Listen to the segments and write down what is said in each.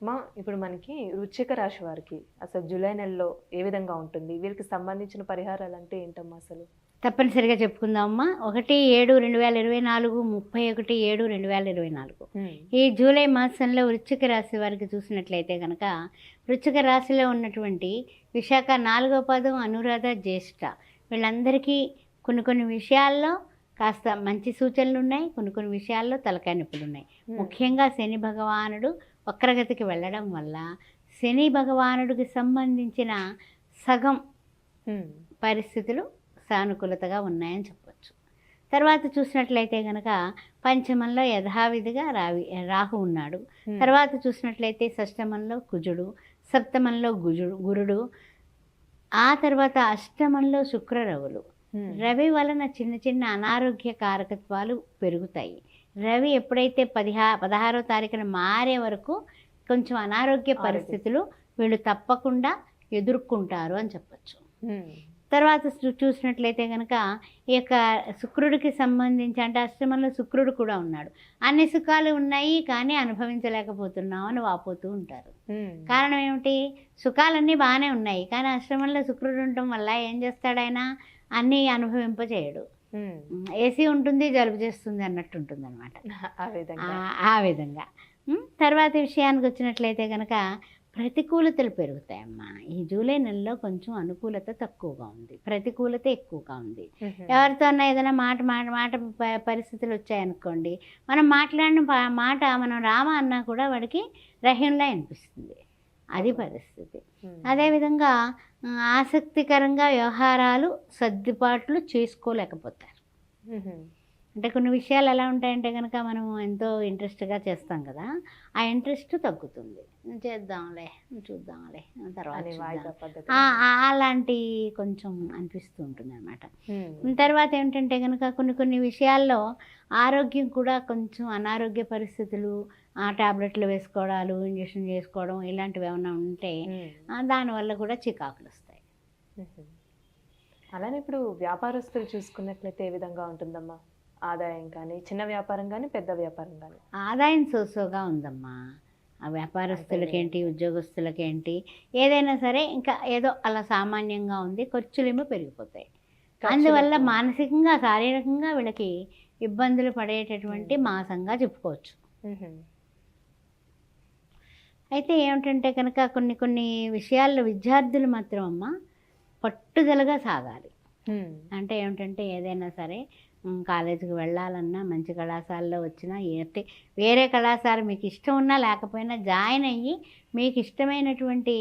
అమ్మా ఇప్పుడు మనకి వృశ్చిక రాశి వారికి అసలు జూలై నెలలో ఏ విధంగా ఉంటుంది? వీరికి సంబంధించిన పరిహారాలు అంటే ఏంటమ్మా అసలు? తప్పనిసరిగా చెప్పుకుందాం అమ్మా ఒకటి ఏడు రెండు వేల ఇరవై నాలుగు ముప్పై ఒకటి ఏడు రెండు వేల ఇరవై నాలుగు. ఈ జూలై మాసంలో వృశ్చిక రాశి వారికి చూసినట్లయితే కనుక వృశ్చిక రాశిలో ఉన్నటువంటి విశాఖ నాలుగో పదం అనురాధ జ్యేష్ఠ. వీళ్ళందరికీ కొన్ని కొన్ని విషయాల్లో కాస్త మంచి సూచనలు ఉన్నాయి కొన్ని కొన్ని విషయాల్లో తలకాయ నొప్పులు ఉన్నాయి ముఖ్యంగా శని భగవానుడు వక్రగతికి వెళ్ళడం వల్ల శని భగవానుడికి సంబంధించిన సగం. పరిస్థితులు సానుకూలతగా ఉన్నాయని చెప్పవచ్చు తర్వాత చూసినట్లయితే కనుక పంచమంలో యథావిధిగా రావి రాహు ఉన్నాడు. తర్వాత చూసినట్లయితే షష్టమంలో కుజుడు సప్తమంలో గుజుడు గురుడు ఆ తర్వాత అష్టమంలో శుక్రరవులు. రవి వలన చిన్న చిన్న అనారోగ్య కారకత్వాలు పెరుగుతాయి. రవి ఎప్పుడైతే పదిహా పదహారో తారీఖున మారే వరకు కొంచెం అనారోగ్య పరిస్థితులు వీళ్ళు తప్పకుండా ఎదుర్కొంటారు అని చెప్పచ్చు. తర్వాత చూసినట్లయితే కనుక ఈ యొక్క శుక్రుడికి సంబంధించి అంటే అష్టమంలో శుక్రుడు కూడా ఉన్నాడు. అన్ని సుఖాలు ఉన్నాయి కానీ అనుభవించలేకపోతున్నాం అని వాపోతూ ఉంటారు. కారణం ఏమిటి? సుఖాలన్నీ బాగానే ఉన్నాయి. కానీ అష్టమంలో శుక్రుడు ఉండటం వల్ల ఏం చేస్తాడు ఆయన? అన్నీ అనుభవింపజేయడు. ఏసీ ఉంటుంది జలుబు చేస్తుంది అన్నట్టు ఉంటుంది అనమాట ఆ విధంగా. తర్వాత విషయానికి వచ్చినట్లయితే కనుక ప్రతికూలతలు పెరుగుతాయమ్మా. ఈ జూలై నెలలో కొంచెం అనుకూలత తక్కువగా ఉంది. ప్రతికూలత ఎక్కువగా ఉంది. ఉహు. ఎవరితో అన్నా ఏదైనా మాట మాట మాట పరిస్థితులు వచ్చాయనుకోండి మనం మాట్లాడిన మాట మనం రామ అన్నా కూడా వాడికి రహ్యంలా అనిపిస్తుంది. అది పరిస్థితి. అదేవిధంగా ఆసక్తికరంగా వ్యవహారాలు సర్దుబాట్లు చేసుకోలేకపోతారు. అంటే కొన్ని విషయాలు ఎలా ఉంటాయంటే కనుక మనం ఎంతో ఇంట్రెస్ట్గా చేస్తాం కదా ఆ ఇంట్రెస్ట్ తగ్గుతుంది చేద్దాంలే చూద్దాంలే తర్వాత అలాంటి కొంచెం అనిపిస్తూ ఉంటుంది అనమాట. తర్వాత ఏంటంటే కనుక కొన్ని కొన్ని విషయాల్లో ఆరోగ్యం కూడా కొంచెం అనారోగ్య పరిస్థితులు ఆ టాబ్లెట్లు వేసుకోవడాలు ఇంజక్షన్ చేసుకోవడం ఇలాంటివి ఏమైనా ఉంటే దానివల్ల కూడా చికాకులు వస్తాయి. అలానే ఇప్పుడు వ్యాపారస్తులు చూసుకున్నట్లయితే ఏ విధంగా ఉంటుందమ్మా? ఆదాయం కానీ చిన్న వ్యాపారం కానీ పెద్ద వ్యాపారం కానీ. ఆదాయం సోసోగా ఉందమ్మా. ఆ వ్యాపారస్తులకేంటి ఉద్యోగస్తులకేంటి ఏదైనా సరే ఇంకా ఏదో అలా సామాన్యంగా ఉంది ఖర్చులేమో పెరిగిపోతాయి. అందువల్ల మానసికంగా శారీరకంగా వీళ్ళకి ఇబ్బందులు పడేటటువంటి మాసంగా చెప్పుకోవచ్చు. అయితే ఏమిటంటే కనుక కొన్ని కొన్ని విషయాల్లో విద్యార్థులు మాత్రం అమ్మ పట్టుదలగా సాగాలి. అంటే ఏమిటంటే ఏదైనా సరే కాలేజీకి వెళ్ళాలన్నా మంచి కళాశాలలో వచ్చినా ఏంటి వేరే కళాశాల మీకు ఇష్టం ఉన్నా లేకపోయినా జాయిన్ అయ్యి మీకు ఇష్టమైనటువంటి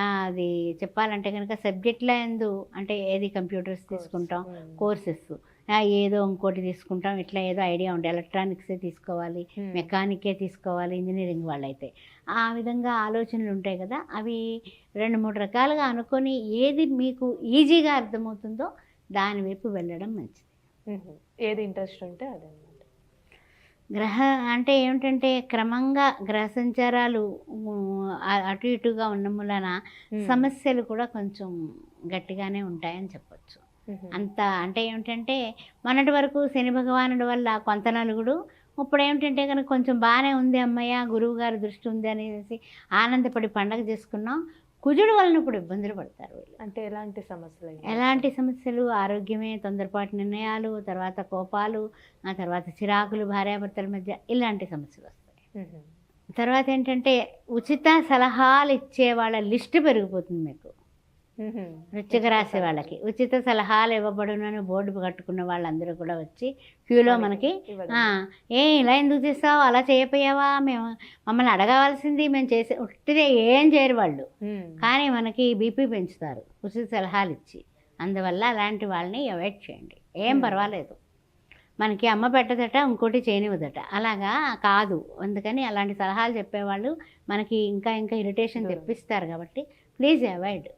అది చెప్పాలంటే కనుక సబ్జెక్టుల ఎందు అంటే ఏది కంప్యూటర్స్ తీసుకుంటాం కోర్సెస్. ఏదో ఇంకోటి తీసుకుంటాం ఇట్లా ఏదో ఐడియా ఉండే. ఎలక్ట్రానిక్సే తీసుకోవాలి మెకానికే తీసుకోవాలి ఇంజనీరింగ్ వాళ్ళైతే. ఆ విధంగా ఆలోచనలు ఉంటాయి కదా అవి రెండు మూడు రకాలుగా అనుకొని ఏది మీకు ఈజీగా అర్థమవుతుందో దాని వైపు వెళ్ళడం మంచిది. ఏది ఇంట్రెస్ట్ ఉంటే అదే గ్రహ అంటే ఏమిటంటే క్రమంగా గ్రహ సంచారాలు అటు ఇటుగా ఉన్న మూలన సమస్యలు కూడా కొంచెం గట్టిగానే ఉంటాయని చెప్పొచ్చు. అంత అంటే ఏమిటంటే మొన్నటి వరకు శని భగవానుడి వల్ల కొంత నలుగుడు ఇప్పుడు ఏమిటంటే కనుక కొంచెం బాగానే ఉంది అమ్మయ్య గురువు గారి దృష్టి ఉంది అనేసి ఆనందపడి పండగ చేసుకున్నాం. కుజుడు వలన ఇప్పుడు ఇబ్బందులు పడతారు అంటే ఎలాంటి సమస్యలు? ఎలాంటి సమస్యలు? ఆరోగ్యమే తొందరపాటు నిర్ణయాలు తర్వాత కోపాలు ఆ తర్వాత చిరాకులు భార్యాభర్తల మధ్య ఇలాంటి సమస్యలు వస్తాయి. తర్వాత ఏంటంటే ఉచిత సలహాలు ఇచ్చే వాళ్ళ లిస్టు పెరిగిపోతుంది మీకు. వృశ్చిక రాశి వాళ్ళకి. ఉచిత సలహాలు ఇవ్వబడునని బోర్డు కట్టుకున్న వాళ్ళందరూ కూడా వచ్చి క్యూలో మనకి ఇవ్వడం. "ఆ, ఏ ఇలా ఎందుకు చేస్తావు? అలా చేయపోయావా? మేము మమ్మల్ని అడగవలసింది మేము చేసే ఉట్టిదే ఏం చేయరు వాళ్ళు. కానీ మనకి బీపీ పెంచుతారు ఉచిత సలహాలు ఇచ్చి. అందువల్ల అలాంటి వాళ్ళని అవాయిడ్ చేయండి. ఏం. పర్వాలేదు. మనకి అమ్మ పెట్టదట ఇంకోటి చేయనివ్వదట. అలాగా కాదు. అందుకని అలాంటి సలహాలు చెప్పేవాళ్ళు మనకి ఇంకా ఇంకా ఇరిటేషన్. తెప్పిస్తారు కాబట్టి ప్లీజ్ అవాయిడ్.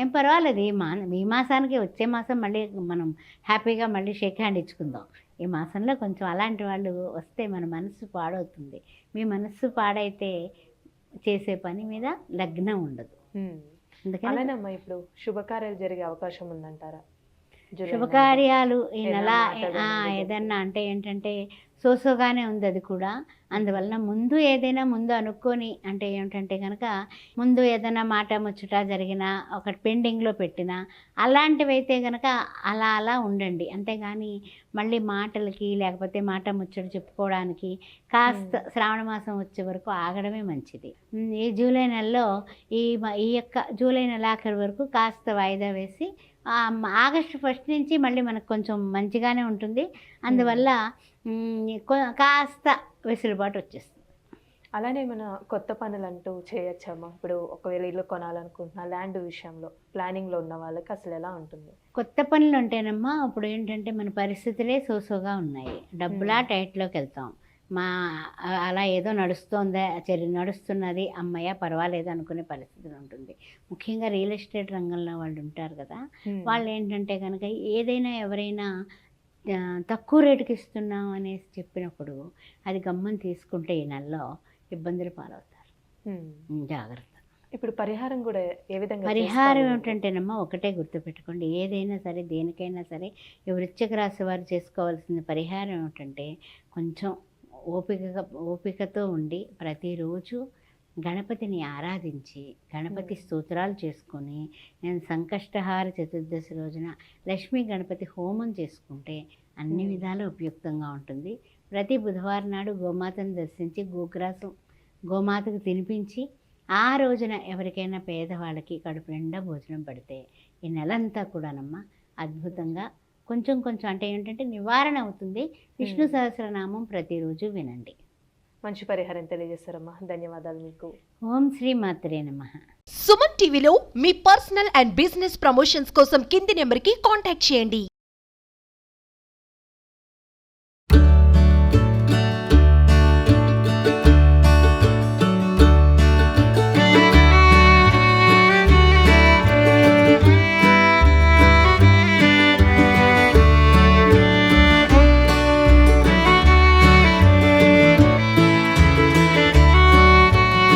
ఏం పర్వాలేదు. ఈ మా ఈ మాసానికి వచ్చే మాసం మళ్ళీ మనం హ్యాపీగా మళ్ళీ షేక్ హ్యాండ్ ఇచ్చుకుందాం. ఈ మాసంలో కొంచెం అలాంటి వాళ్ళు వస్తే మన మనసు పాడవుతుంది. మీ మనస్సు పాడైతే చేసే పని మీద లగ్నం ఉండదు. అలానేమ్మా ఇప్పుడు శుభకార్యాలు జరిగే అవకాశం ఉందంటారా? శుభకార్యాలు ఈ నెల ఏదన్నా అంటే ఏంటంటే సోసోగానే ఉంది అది కూడా. అందువలన ముందు ఏదైనా ముందు అనుకొని అంటే ఏమిటంటే కనుక ముందు ఏదైనా మాట ముచ్చట జరిగినా ఒకటి పెండింగ్లో పెట్టినా అలాంటివి అయితే కనుక అలా అలా ఉండండి. అంతేగాని మళ్ళీ మాటలకి లేకపోతే మాట ముచ్చట చెప్పుకోవడానికి కాస్త శ్రావణ మాసం వచ్చే వరకు ఆగడమే మంచిది. ఈ జూలై నెలలో ఈ ఈ యొక్క జూలై నెలాఖరు వరకు కాస్త వాయిదా వేసి ఆగస్టు ఫస్ట్ నుంచి మళ్ళీ మనకు కొంచెం మంచిగానే ఉంటుంది. అందువల్ల కాస్త వెసులుబాటు వచ్చేస్తుంది. అలానే మన కొత్త పనులు అంటూ చేయొచ్చమ్మా? ఇప్పుడు ఒకవేళ ఇల్లు కొనాలనుకుంటున్నా ల్యాండ్ విషయంలో ప్లానింగ్లో ఉన్న వాళ్ళకి అసలు ఎలా ఉంటుంది? కొత్త పనులు ఉంటేనమ్మా ఇప్పుడు ఏంటంటే మన పరిస్థితులే సోసోగా ఉన్నాయి. డబ్బులా. టైట్లోకి వెళ్తాం. మా అలా ఏదో నడుస్తోందా చరి నడుస్తున్నది అమ్మయ్య పర్వాలేదు అనుకునే పరిస్థితి ఉంటుంది. ముఖ్యంగా రియల్ ఎస్టేట్ రంగంలో వాళ్ళు ఉంటారు కదా వాళ్ళు ఏంటంటే కనుక ఏదైనా ఎవరైనా తక్కువ రేటుకి ఇస్తున్నాం అనేసి చెప్పినప్పుడు అది గమ్మని తీసుకుంటే ఈ నెలలో ఇబ్బందులు పాలవుతారు. జాగ్రత్త. ఇప్పుడు పరిహారం కూడా ఏ విధంగా పరిహారం? ఏమిటంటేనమ్మా ఒకటే గుర్తుపెట్టుకోండి. ఏదైనా సరే దేనికైనా సరే ఈ వృశ్చిక రాశి వారు చేసుకోవాల్సిన పరిహారం ఏమిటంటే కొంచెం ఓపిక ఓపికతో ఉండి ప్రతిరోజు గణపతిని ఆరాధించి గణపతి. స్తోత్రాలు చేసుకొని నేను సంకష్టహార చతుర్దశి రోజున లక్ష్మీ గణపతి హోమం చేసుకుంటే అన్ని. విధాలు ఉపయుక్తంగా ఉంటుంది ప్రతి బుధవారం నాడు గోమాతను దర్శించి గోగ్రాసం గోమాతకు తినిపించి ఆ రోజున ఎవరికైనా పేదవాళ్ళకి కడుపు నిండా భోజనం పెడితే ఈ నెలంతా కూడానమ్మా అద్భుతంగా కొంచెం కొంచెం అంటే ఏంటంటే నివారణ అవుతుంది విష్ణు. సహస్రనామం ప్రతిరోజు వినండి మంచి పరిహారం తెలియజేస్తారమ్మా. ధన్యవాదాలు మీకు. ఓం శ్రీ మాత్రే నమః. సుమన్ టీవీలో మీ పర్సనల్ అండ్ బిజినెస్ ప్రమోషన్స్ కోసం కింది నెంబర్కి కాంటాక్ట్ చేయండి.